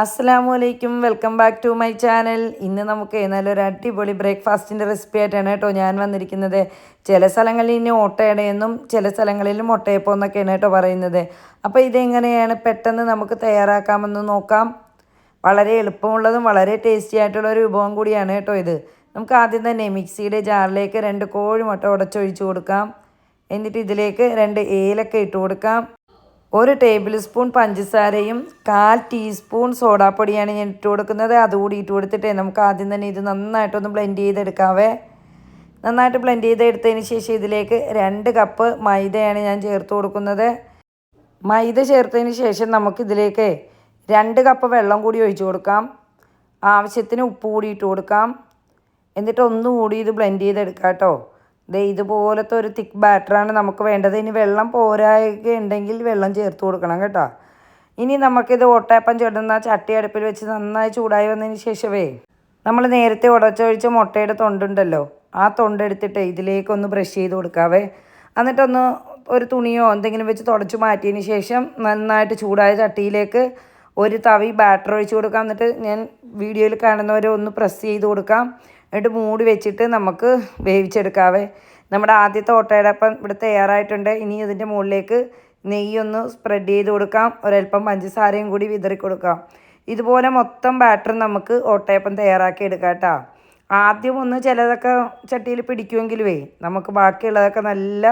അസ്സാമു അലൈക്കും welcome back to my channel. ഇന്ന് നമുക്ക് നല്ലൊരു അടിപൊളി ബ്രേക്ക്ഫാസ്റ്റിന്റെ റെസിപ്പി ആയിട്ടാണ് കേട്ടോ ഞാൻ വന്നിരിക്കുന്നത്. ചില സ്ഥലങ്ങളിൽ ഇനി ഓട്ടയടയെന്നും ചില സ്ഥലങ്ങളിൽ മുട്ടയപ്പം എന്നൊക്കെയാണ് കേട്ടോ പറയുന്നത്. അപ്പോൾ ഇതെങ്ങനെയാണ് പെട്ടെന്ന് നമുക്ക് തയ്യാറാക്കാമെന്ന് നോക്കാം. വളരെ എളുപ്പമുള്ളതും വളരെ ടേസ്റ്റി ആയിട്ടുള്ള ഒരു വിഭവം കൂടിയാണ് കേട്ടോ ഇത്. നമുക്ക് ആദ്യം തന്നെ മിക്സിയുടെ ജാറിലേക്ക് രണ്ട് കോഴിമുട്ട ഉടച്ചൊഴിച്ച് കൊടുക്കാം. എന്നിട്ട് ഇതിലേക്ക് രണ്ട് ഏലക്ക ഇട്ട് കൊടുക്കാം. ഒരു ടേബിൾ സ്പൂൺ പഞ്ചസാരയും കാൽ ടീസ്പൂൺ സോഡാപ്പൊടിയാണ് ഞാൻ ഇട്ട് കൊടുക്കുന്നത്. അതുകൂടി ഇട്ട് കൊടുത്തിട്ടേ നമുക്ക് ആദ്യം തന്നെ ഇത് നന്നായിട്ടൊന്ന് ബ്ലെൻഡ് ചെയ്തെടുക്കാവേ. നന്നായിട്ട് ബ്ലെൻഡ് ചെയ്തെടുത്തതിന് ശേഷം ഇതിലേക്ക് രണ്ട് കപ്പ് മൈദയാണ് ഞാൻ ചേർത്ത് കൊടുക്കുന്നത്. മൈദ ചേർത്തതിന് ശേഷം നമുക്കിതിലേക്ക് രണ്ട് കപ്പ് വെള്ളം കൂടി ഒഴിച്ചു കൊടുക്കാം. ആവശ്യത്തിന് ഉപ്പ് കൂടി ഇട്ട് കൊടുക്കാം. എന്നിട്ട് ഒന്നുകൂടി ഇത് ബ്ലെൻഡ് ചെയ്തെടുക്കാം കേട്ടോ. ദേ ഇതുപോലത്തെ ഒരു തിക്ക് ബാറ്ററാണ് നമുക്ക് വേണ്ടത്. ഇനി വെള്ളം പോരായൊക്കെ ഉണ്ടെങ്കിൽ വെള്ളം ചേർത്ത് കൊടുക്കണം കേട്ടോ. ഇനി നമുക്കിത് ഒട്ടയപ്പം ചുടുന്ന ചട്ടി അടുപ്പിൽ വെച്ച് നന്നായി ചൂടായി വന്നതിന് ശേഷമേ നമ്മൾ നേരത്തെ ഉടച്ചൊഴിച്ച മുട്ടയുടെ തൊണ്ടുണ്ടല്ലോ ആ തൊണ്ടെടുത്തിട്ട് ഇതിലേക്കൊന്ന് ബ്രഷ് ചെയ്ത് കൊടുക്കാവേ. എന്നിട്ടൊന്ന് ഒരു തുണിയോ എന്തെങ്കിലും വെച്ച് തുടച്ച് മാറ്റിയതിന് ശേഷം നന്നായിട്ട് ചൂടായ ചട്ടിയിലേക്ക് ഒരു തവി ബാറ്റർ ഒഴിച്ച് കൊടുക്കാം. എന്നിട്ട് ഞാൻ വീഡിയോയിൽ കാണുന്നവരെ ഒന്ന് പ്രസ് ചെയ്ത് കൊടുക്കാം. എന്നിട്ട് മൂടി വെച്ചിട്ട് നമുക്ക് വേവിച്ചെടുക്കാവേ. നമ്മുടെ ആദ്യത്തെ ഓട്ടയടപ്പം ഇവിടെ തയ്യാറായിട്ടുണ്ട്. ഇനി ഇതിന്റെ മുകളിലേക്ക് നെയ്യൊന്ന് സ്പ്രെഡ് ചെയ്ത് കൊടുക്കാം. ഒരൽപ്പം പഞ്ചസാരയും കൂടി വിതറി കൊടുക്കാം. ഇതുപോലെ മൊത്തം ബാറ്റർ നമുക്ക് ഓട്ടയപ്പം തയ്യാറാക്കി എടുക്കാം കേട്ടോ. ആദ്യം ഒന്ന് ചിലതൊക്കെ ചട്ടിയിൽ പിടിക്കുമെങ്കിലുമേ നമുക്ക് ബാക്കിയുള്ളതൊക്കെ നല്ല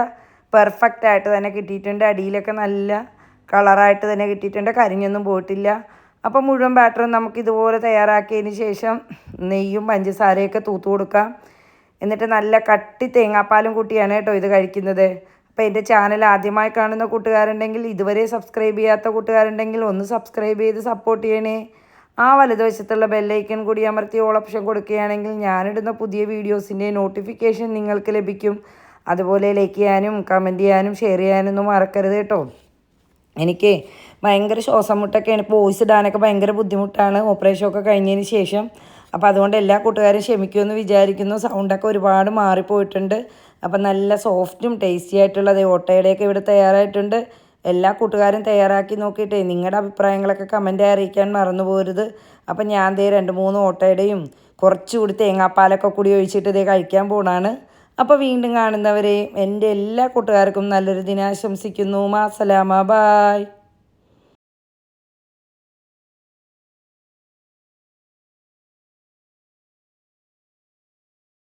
പെർഫെക്റ്റ് ആയിട്ട് തന്നെ കിട്ടിയിട്ടുണ്ട്. അടിയിലൊക്കെ നല്ല കളറായിട്ട് തന്നെ കിട്ടിയിട്ടുണ്ട്. കരിഞ്ഞൊന്നും പോയിട്ടില്ല. അപ്പോൾ മുഴുവൻ ബാറ്ററും നമുക്ക് ഇതുപോലെ തയ്യാറാക്കിയതിന് ശേഷം നെയ്യും പഞ്ചസാരയൊക്കെ തൂത്ത് കൊടുക്കാം എന്നിട്ട് നല്ല കട്ടി തേങ്ങാപ്പാലും കൂട്ടിയാണ് കേട്ടോ ഇത് കഴിക്കുന്നത്. അപ്പോൾ എന്റെ ചാനൽ ആദ്യമായി കാണുന്ന കൂട്ടുകാരുണ്ടെങ്കിൽ ഇതുവരെ സബ്സ്ക്രൈബ് ചെയ്യാത്ത കൂട്ടുകാരുണ്ടെങ്കിൽ ഒന്ന് സബ്സ്ക്രൈബ് ചെയ്ത് സപ്പോർട്ട് ചെയ്യണേ. ആ വലതുവശത്തുള്ള ബെല്ലൈക്കൺ കൂടി അമർത്തി ഓൾ ഓപ്ഷൻ കൊടുക്കുകയാണെങ്കിൽ ഞാനിടുന്ന പുതിയ വീഡിയോസിന്റെ നോട്ടിഫിക്കേഷൻ നിങ്ങൾക്ക് ലഭിക്കും. അതുപോലെ ലൈക്ക് ചെയ്യാനും കമന്റ് ചെയ്യാനും ഷെയർ ചെയ്യാനൊന്നും മറക്കരുത് കേട്ടോ. എനിക്ക് ഭയങ്കര ശ്വാസം മുട്ടൊക്കെയാണ് വോയിസ് ഇടാനൊക്കെ ഭയങ്കര ബുദ്ധിമുട്ടാണ്. ഓപ്പറേഷനൊക്കെ കഴിഞ്ഞതിന് ശേഷം അപ്പോൾ അതുകൊണ്ട് എല്ലാ കൂട്ടുകാരും ക്ഷമിക്കുമെന്ന് വിചാരിക്കുന്നു. സൗണ്ടൊക്കെ ഒരുപാട് മാറിപ്പോയിട്ടുണ്ട്. അപ്പം നല്ല സോഫ്റ്റും ടേസ്റ്റി ആയിട്ടുള്ളത് ഓട്ടയുടെയൊക്കെ ഇവിടെ തയ്യാറായിട്ടുണ്ട്. എല്ലാ കൂട്ടുകാരും തയ്യാറാക്കി നോക്കിയിട്ടേ നിങ്ങളുടെ അഭിപ്രായങ്ങളൊക്കെ കമന്റ് അറിയിക്കാൻ മറന്നു പോരുത്. അപ്പം ഞാൻ ദേ രണ്ട് മൂന്ന് ഓട്ടയുടെയും കുറച്ചുകൂടി തേങ്ങാപ്പാലൊക്കെ കൂടി ഒഴിച്ചിട്ട് ഇതേ കഴിക്കാൻ പോണാണ്. അപ്പോൾ വീണ്ടും കാണുന്നവരെയും എന്റെ എല്ലാ കൂട്ടുകാർക്കും നല്ലൊരു ദിനാശംസിക്കുന്നു. മാസലാമ ബായ്